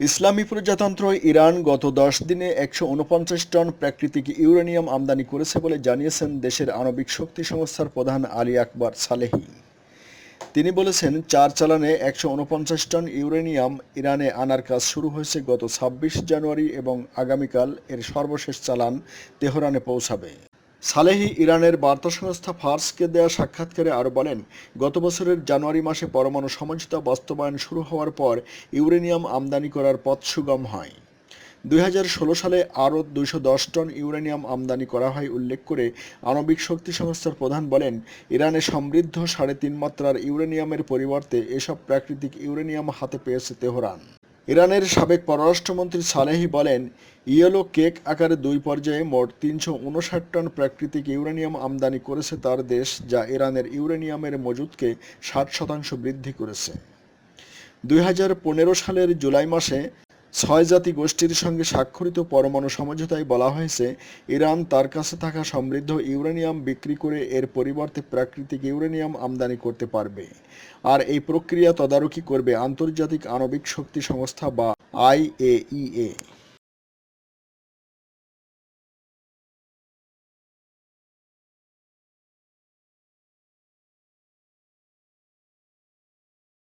ইসলামী প্রজাতন্ত্র ইরান গত দশ দিনে একশো উনপঞ্চাশ টন প্রাকৃতিক ইউরেনিয়াম আমদানি করেছে বলে জানিয়েছেন দেশের আণবিক শক্তি সংস্থার প্রধান আলী আকবর সালেহি। তিনি বলেছেন, চার চালানে একশো উনপঞ্চাশ টন ইউরেনিয়াম ইরানে আনার কাজ শুরু হয়েছে গত ছাব্বিশ জানুয়ারি এবং আগামীকাল এর সর্বশেষ চালান তেহরানে পৌঁছাবে। সালেহি ইরানের বার্তা সংস্থা ফার্সকে দেয়া সাক্ষাৎকারে আরও বলেন, গত বছরের জানুয়ারি মাসে পরমাণু সমঝোতা বাস্তবায়ন শুরু হওয়ার পর ইউরেনিয়াম আমদানি করার পথ সুগম হয়। দুই হাজার ষোলো সালে আরও দুইশো দশ টন ইউরেনিয়াম আমদানি করা হয় উল্লেখ করে আণবিক শক্তি সংস্থার প্রধান বলেন, ইরানে সমৃদ্ধ সাড়ে তিন মাত্রার ইউরেনিয়ামের পরিবর্তে এসব প্রাকৃতিক ইউরেনিয়াম হাতে পেয়েছে তেহরান। ইরানের সাবেক পররাষ্ট্রমন্ত্রী সালেহি বলেন, ইয়েলো কেক আকারে দুই পর্যায়ে মোট তিনশো উনষাট টন প্রাকৃতিক ইউরেনিয়াম আমদানি করেছে তার দেশ, যা ইরানের ইউরেনিয়ামের মজুদকে ষাট শতাংশ বৃদ্ধি করেছে। দুই হাজার পনেরো সালের জুলাই মাসে ছয় জাতি গোষ্ঠীর সঙ্গে স্বাক্ষরিত পরমাণু সমঝোতায় বলা হয়েছে, ইরান তার কাছে থাকা সমৃদ্ধ ইউরেনিয়াম বিক্রি করে এর পরিবর্তে প্রাকৃতিক ইউরেনিয়াম আমদানি করতে পারবে। আর এই প্রক্রিয়া তদারকি করবে আন্তর্জাতিক আণবিক শক্তি সংস্থা বা আইএইএ।